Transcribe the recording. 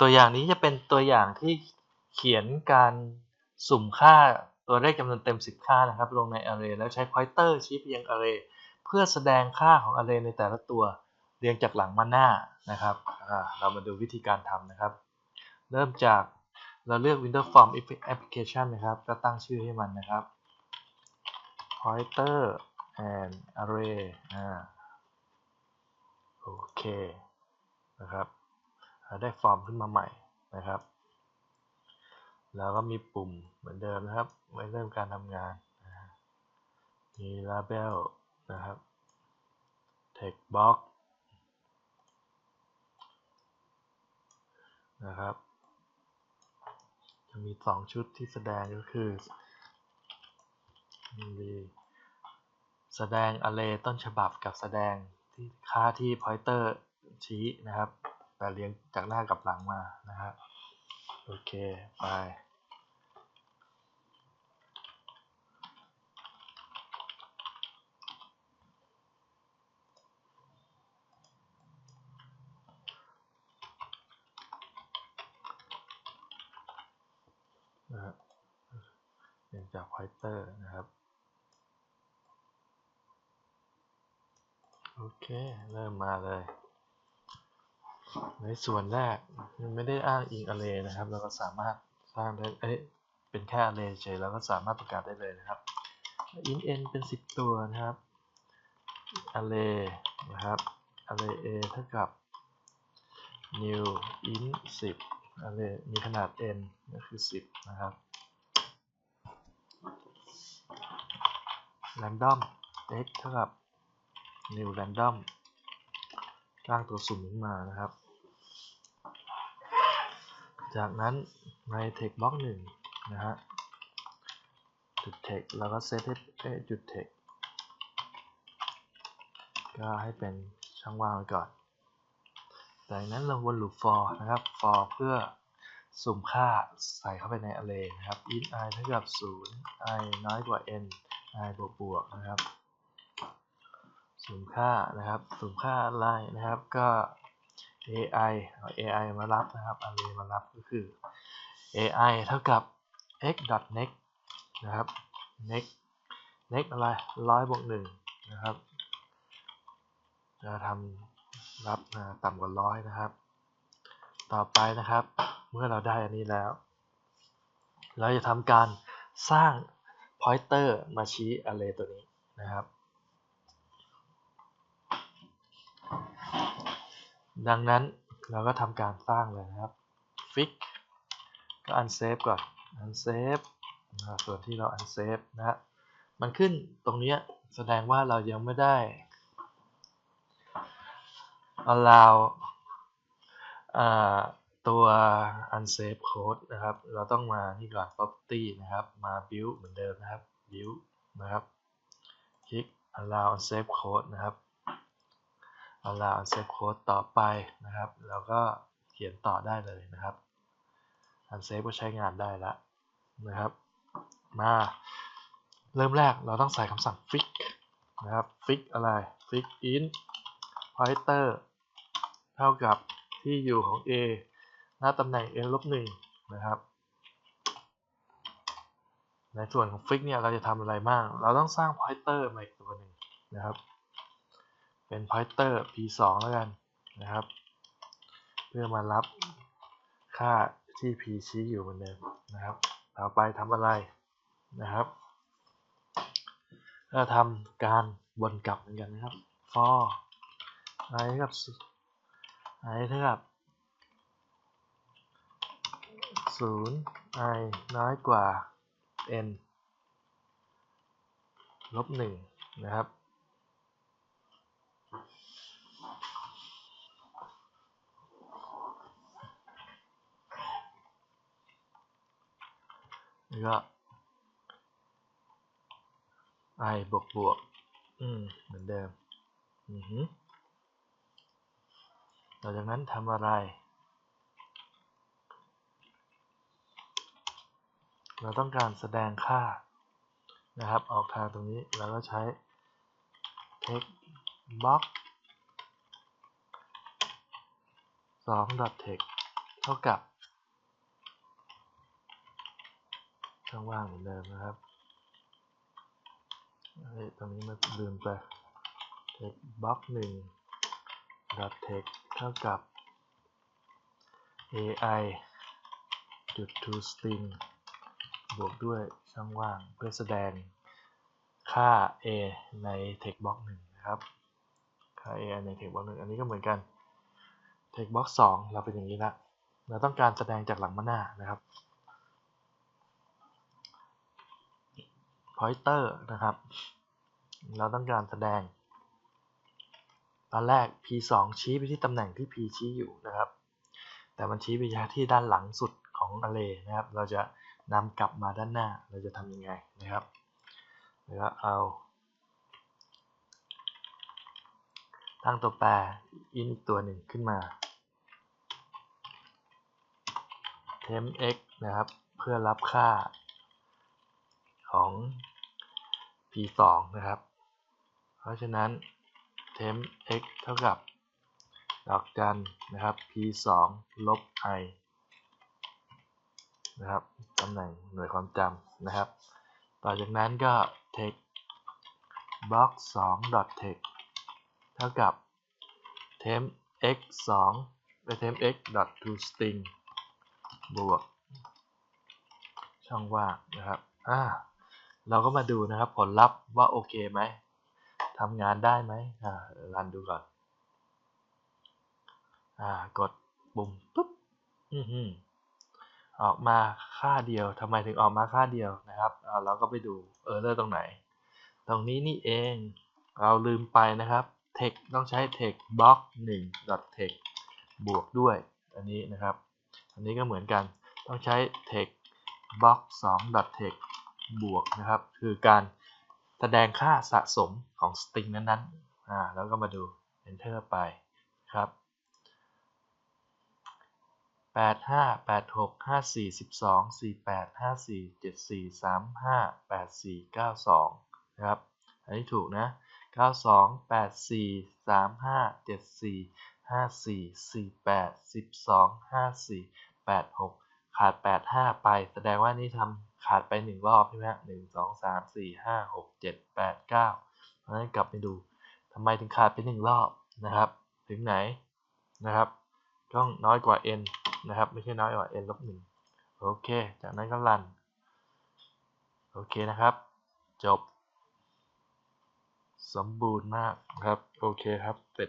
ตัวอย่างนี้จะเป็นตัวอย่างที่เขียนการสุ่มค่าตัวเลขจำนวนเต็ม 10 ค่านะครับ ลงใน array แล้วใช้ pointer ชี้ไปยัง array เพื่อแสดงค่าของ array ในแต่ละตัวเรียงจากหลังมาหน้านะครับ เรามาดูวิธีการทำนะครับ เริ่มจากเราเลือก Windows Form Application นะครับ ก็ตั้งชื่อให้มันนะครับ pointer and array อ่า โอเค นะครับ ได้ฟอร์มขึ้นมาใหม่นะครับ แล้วก็มีปุ่มเหมือนเดิมนะครับ ไว้เริ่มการทำงาน มี label นะครับ text box นะครับ จะมี 2 ชุดที่แสดงก็คือมีแสดง array ต้นฉบับกับแสดงที่ค่าที่ pointer ชี้นะครับ เรียงจากหน้ากับหลังมานะครับโอเค ไป นะครับเรียงจากไพเตอร์นะครับ โอเค เริ่มมาเลย ในส่วนแรกมันไม่ได้อ้างอิง array นะครับ เราก็สามารถสร้างได้เอ้เป็นแค่ array เฉยเราก็สามารถประกาศได้เลยนะครับ int n เป็น 10 ตัวนะครับ array นะครับ array a เท่ากับ new int 10 array มีขนาด n ก็คือ 10 นะครับ random x เท่ากับ new random สร้างตัวสุ่มขึ้นมานะครับ จากนั้นใน text box 1นะฮะจุด text แล้วก็เซตให้จุด text ก็ให้เป็นช่องว่างไว้ก่อน จากนั้นเราวน loop for นะครับ for เพื่อสุ่มค่าใส่เข้าไปใน array นะครับ int i เท่ากับ 0 i น้อยกว่า n i บวกบวกนะครับ สุ่มค่านะครับ สุ่มค่าอะไรนะครับ ก็ ai เอา ai มารับนะครับ array มารับก็คือ ai เท่ากับ x next นะครับ next next อะไรร้อยบวกหนึ่งนะครับจะทำรับต่ำกว่าร้อยนะครับ ต่อไปนะครับ เมื่อเราได้อันนี้แล้ว เราจะทำการสร้าง pointer มาชี้ array ตัวนี้นะครับ ดังนั้นเราก็ทำการสร้างเลยนะครับ fix ก็ unsafe ก่อน unsafe ส่วนที่เรา unsafe นะฮะมันขึ้นตรงนี้แสดงว่าเรายังไม่ได้ allow ตัว unsafe code นะครับ เราต้องมาที่ก่อน property นะครับ มา build เหมือนเดิมนะครับ build นะครับ คลิก allow unsafe code นะครับ allow unsafe code ต่อไปนะครับ แล้วก็เขียนต่อได้เลยนะครับ unsafe ก็ใช้งานได้แล้วนะครับ มาเริ่มแรกเราต้องใส่คำสั่ง fix นะครับ fix อะไร fix in pointer เท่ากับที่อยู่ของ a หน้าตำแหน่ง n ลบหนึ่งนะครับ ในส่วนของ fix เนี่ยเราจะทำอะไรบ้าง เราต้องสร้าง pointer มาอีกตัวหนึ่งนะครับ เป็น pointer p2 แล้วกันนะครับ เพื่อมารับค่าที่ p ชี้อยู่เหมือนเดิมนะครับ ต่อไปทำอะไรนะครับก็ทำการวนกลับเหมือนกันนะครับ for i เท่ากับ i เท่ากับ0 i น้อยกว่า n ลบ1นะครับ ก็ i บวกบวกเหมือนเดิมหลังจากนั้นทำอะไร เราต้องการแสดงค่านะครับ ออกทางตรงนี้เราก็ใช้ text box 2 text เท่ากับ ช่องว่างเหมือนเดิมนะครับตรงนี้มันลืมไป text box 1 dot text เท่ากับ ai จุด to string บวกด้วยช่องว่างเพื่อแสดงค่า a ใน text box 1นะครับ ค่า a ใน text box 1อันนี้ก็เหมือนกัน text box 2 เราเป็นอย่างนี้ละเราต้องการแสดงจากหลังมาหน้านะครับ pointer นะครับ เราต้องการแสดง ตอนแรก p 2ชี้ไปที่ตำแหน่งที่ p ชี้อยู่นะครับ แต่มันชี้ไปที่ด้านหลังสุดของ array นะครับ เราจะนำกลับมาด้านหน้า เราจะทำยังไงนะครับ แล้วก็เอา ตั้งตัวแปร in อีกตัวหนึ่งขึ้นมา temp x นะครับ เพื่อรับค่าของ p 2นะครับ เพราะฉะนั้น temp x เท่ากับ ดอกจันนะครับ p 2ลบ i นะครับตำแหน่งหน่วยความจำนะครับ ต่อจากนั้นก็ text box 2 dot text เท่ากับ temp x 2ไป temp x dot to string บวก ช่องว่างนะครับ อ่า เราก็มาดูนะครับผลลัพธ์ว่าโอเคไหมทำงานได้ไหมอ่ารันดูก่อน อ่ากดปุ่มปุ๊บอือหือออกมาค่าเดียวทำไมถึงออกมาค่าเดียวนะครับอ่าเราก็ไปดูเออร์เลอร์ตรงไหน ตรงนี้นี่เองเราลืมไปนะครับ text ต้องใช้ text box 1 text บวกด้วย อันนี้นะครับ อันนี้ก็เหมือนกันต้องใช้ text box 2 text บวกนะครับ คือการแสดงค่าสะสมของ string นั้นๆอ่าแล้วก็มาดู enter ไปครับแปดห้าแปดหกห้าสี่สิบสองสี่แปดห้าสี่เจ็ดสี่สามห้าแปดสี่เก้าสองนะครับ อันนี้ถูกนะเก้าสองแปดสี่สามห้าเจ็ดสี่ห้าสี่สี่แปดสิบสองห้าสี่แปดหกขาดแปดห้าไป แสดงว่านี่ทำ ขาดไปหนึ่งรอบใช่ไหมฮะหนึ่งสองสามสี่ห้าหกเจ็ดแปดเก้าเพราะฉะนั้นกลับไปดูทำไมถึงขาดไปหนึ่งรอบนะครับ ถึงไหนนะครับ ต้องน้อยกว่า n นะครับ ไม่ใช่น้อยกว่า n ลบหนึ่งโอเค จากนั้นก็รัน โอเคนะครับ จบ สมบูรณ์มากครับ โอเคครับเสร็จ